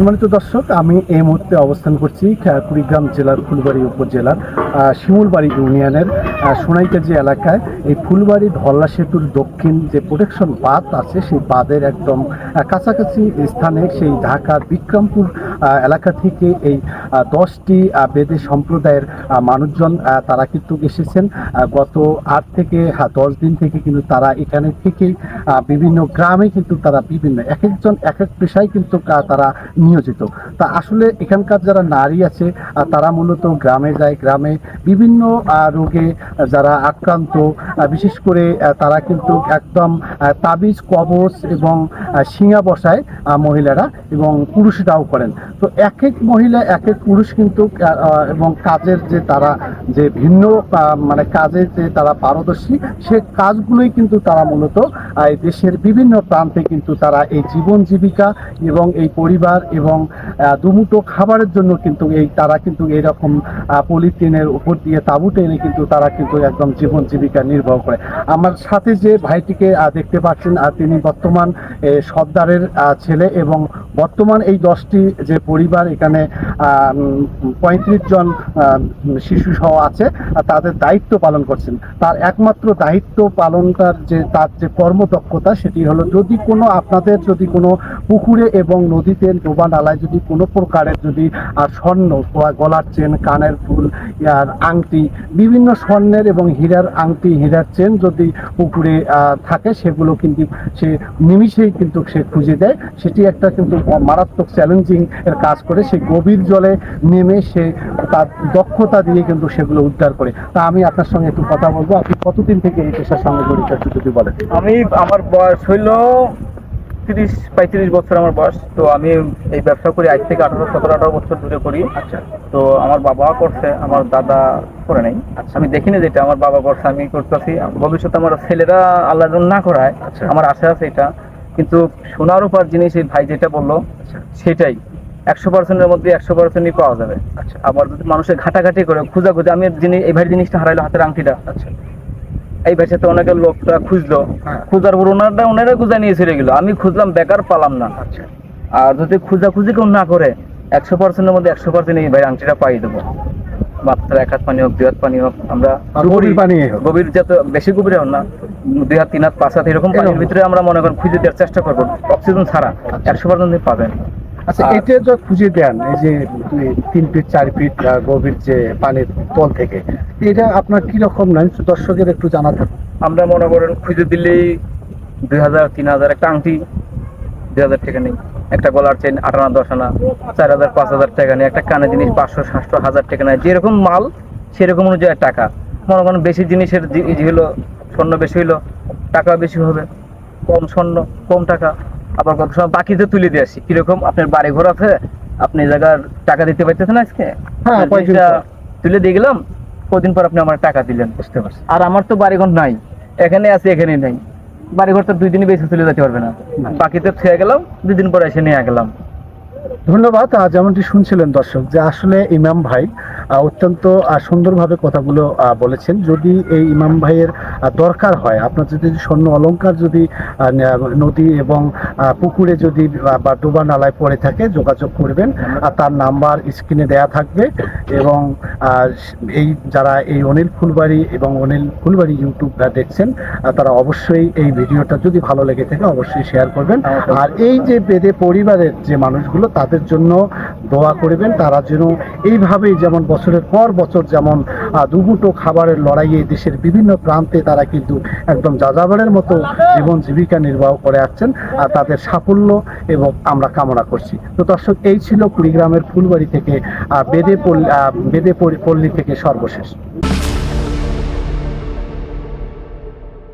সম্মানিত দর্শক আমি এই মুহূর্তে অবস্থান করছি কুড়িগ্রাম জেলার ফুলবাড়ি উপজেলার শিমুলবাড়ি ইউনিয়নের সোনাইকাজি এলাকায় এই ফুলবাড়ি ধল্লা সেতুর দক্ষিণ যে প্রোটেকশন বাঁধ আছে সেই বাঁধের একদম কাছাকাছি স্থানে সেই ঢাকার বিক্রমপুর এলাকা থেকে এই দশটি বেদে সম্প্রদায়ের মানুষজন তারা কিন্তু এসেছেন। গত আট থেকে দশ দিন থেকে কিন্তু তারা এখানে আহ, বিভিন্ন গ্রামে কিন্তু তারা বিভিন্ন এক একজন এক এক পেশায় কিন্তু তারা নিয়োজিত। তা আসলে এখানকার যারা নারী আছে তারা মূলত গ্রামে যায় গ্রামে বিভিন্ন রোগে যারা আক্রান্ত বিশেষ করে তারা কিন্তু একদম তাবিজ কবচ এবং শিঙা বসায় মহিলারা এবং পুরুষরাও করেন। তো এক এক মহিলা এক এক পুরুষ কিন্তু এবং কাজের যে তারা যে ভিন্ন মানে কাজে যে তারা পারদর্শী, সে কাজগুলোই কিন্তু তারা মূলত এই দেশের বিভিন্ন প্রান্তে কিন্তু তারা এই জীবন জীবিকা এবং এই পরিবার এবং দুমুটো খাবারের জন্য কিন্তু এই, তারা কিন্তু এইরকম পলিথিনের উপর দিয়ে তাঁবু টেনে কিন্তু তারা কিন্তু একদম জীবন জীবিকা নির্ভর করে। আমার সাথে যে ভাইটিকে দেখতে পাচ্ছেন আর তিনি বর্তমান সর্দারের ছেলে এবং বর্তমান এই দশটি যে পরিবার, এখানে পঁয়ত্রিশ জন শিশু সহ আছে তাদের দায়িত্ব পালন করছেন। তার একমাত্র দায়িত্ব পালনটার যে, তার যে কর্মদক্ষতা সেটি হলো যদি কোনো আপনাদের যদি কোনো পুকুরে এবং নদীতে ডোবা নালায় যদি কোনো প্রকারের যদি আর স্বর্ণ গলার চেন, কানের ফুল আর আংটি, বিভিন্ন স্বর্ণের এবং হীরার আংটি, হীরার চেন যদি পুকুরে থাকে সেগুলো কিন্তু সে নিমিষেই কিন্তু সে খুঁজে দেয়। সেটি একটা কিন্তু মারাত্মক চ্যালেঞ্জিং এর কাজ করে। সে গভীর জলে নেমে সে তার দক্ষতা দিয়ে কিন্তু সেগুলো উদ্ধার করে। তা আমি আপনার সঙ্গে একটু কথা বলব। আপনি কতদিন থেকে এই পেশার সঙ্গে জড়িত একটু যদি বলেন? আমি আমার বয়স হইল তিরিশ পঁয়ত্রিশ বছর আমার বয়স। তো আমি এই ব্যবসা করি আজ থেকে আঠারো সতেরো আঠারো বছর ধরে করি। আচ্ছা। তো আমার বাবা করছে আমার দাদা করে নাই। আচ্ছা। আমি দেখিনি যেটা আমার বাবা করছে আমি করতেছি। ভবিষ্যতে আমার ছেলেরা আল্লাহ না করায় আচ্ছা। আমার আশা আছে এটা। কিন্তু সোনার উপর জিনিস এই ভাই যেটা বলল আচ্ছা। সেটাই। একশো পার্সেন্টের মধ্যে একশো পার্সেন্টই পাওয়া যাবে। আচ্ছা। আবার যদি মানুষের ঘাটাঘাটি করে খুঁজা খুঁজে আমি জিনিস এই ভাই জিনিসটা হারাইলো হাতের আংটিটা। আচ্ছা। এই অনেকের লোকটা খুঁজলো। হ্যাঁ। খুঁজার পর ওনারটা ওনারা খুঁজা নিয়ে চলে গেলো। আমি খুঁজলাম বেকার পালাম না। আচ্ছা। আর যদি খুঁজা খুঁজি কেউ না করে একশো পার্সেন্টের মধ্যে একশো পার্সেন্ট এই ভাই আংটিটা পাই দেবো। মাত্র এক হাত পানি হোক দুই হাত পানি হোক আমরা গভীর হোক। গভীর যত বেশি গভীরে হোক না দুই হাত তিন হাত পাঁচ হাত এরকম পানির। ভিতরে আমরা মনে করেন খুঁজে দেওয়ার চেষ্টা করব। অক্সিজেন ছাড়া একশো পার্সেন্ট পাবেন। আচ্ছা এটা যে খুঁজে দেন এই যে তিন ফিট চার ফিট গভীর যে পানির তল থেকে এটা আপনার কি রকম নাই? দর্শকের একটু জানা আমরা মনে করেন খুঁজে দিলেই দুই হাজার তিন হাজার একটা আংটি দুই হাজার টাকা নেই। একটা গলার চেন আট আনা দশ আনা চার হাজার পাঁচ হাজার টাকা নেই। একটা কানের জিনিস পাঁচশো সাতশো হাজার টাকা নেয় যেরকম মাল সেরকম অনুযায়ী টাকা। মনে করেন বেশি জিনিসের হলো স্বর্ণ বেশি হইল টাকা বেশি হবে কম স্বর্ণ কম টাকা। আবার কত সময় বাকিতে তুলে দিয়ে আসি? কীরকম আপনার বাড়ি ঘর আছে? আপনি জায়গার টাকা দিতে পারতেছেন আজকে? হ্যাঁ। তুলে দিয়ে গেলাম কদিন পর আপনি আমার টাকা দিলেন বুঝতে পারছি আর আমার তো বাড়িঘর নাই। এখানে আছে এখানে নাই। বাড়িঘর তো দুই দিনই বেশি চলে যেতে পারবে না। বাকিতে ছুঁয়ে গেলাম দুই দিন পরে এসে নিয়ে গেলাম। ধন্যবাদ যেমনটি শুনছিলেন দর্শক যে আসলে ইমাম ভাই অত্যন্ত সুন্দরভাবে কথাগুলো বলেছেন। যদি এই ইমাম ভাইয়ের দরকার হয় আপনার যদি স্বর্ণ অলংকার যদি নদী এবং পুকুরে যদি বা ডোবা নালায় পড়ে থাকে যোগাযোগ করবেন। আর তার নাম্বার স্ক্রিনে দেয়া থাকবে এবং এই যারা এই অনিল ফুলবাড়ি এবং অনিল ফুলবাড়ি ইউটিউব দেখছেন তারা অবশ্যই এই ভিডিওটা যদি ভালো লেগে থাকে অবশ্যই শেয়ার করবেন। আর এই যে বেদে পরিবারের যে মানুষগুলো তাদের জন্য দোয়া করবেন, তারা যেন এইভাবেই যেমন বছরের পর বছর যেমন দুগুটো খাবারের লড়াইয়ে দেশের বিভিন্ন প্রান্তে তারা কিন্তু একদম যাযাবরের মতো জীবন জীবিকা নির্বাহ করে আসছেন আর তাদের সাফল্য এবং আমরা কামনা করছি। তো দর্শক, এই ছিল কুড়িগ্রামের ফুলবাড়ি থেকে বেদে পল্লী বেদে পল্লী থেকে সর্বশেষ।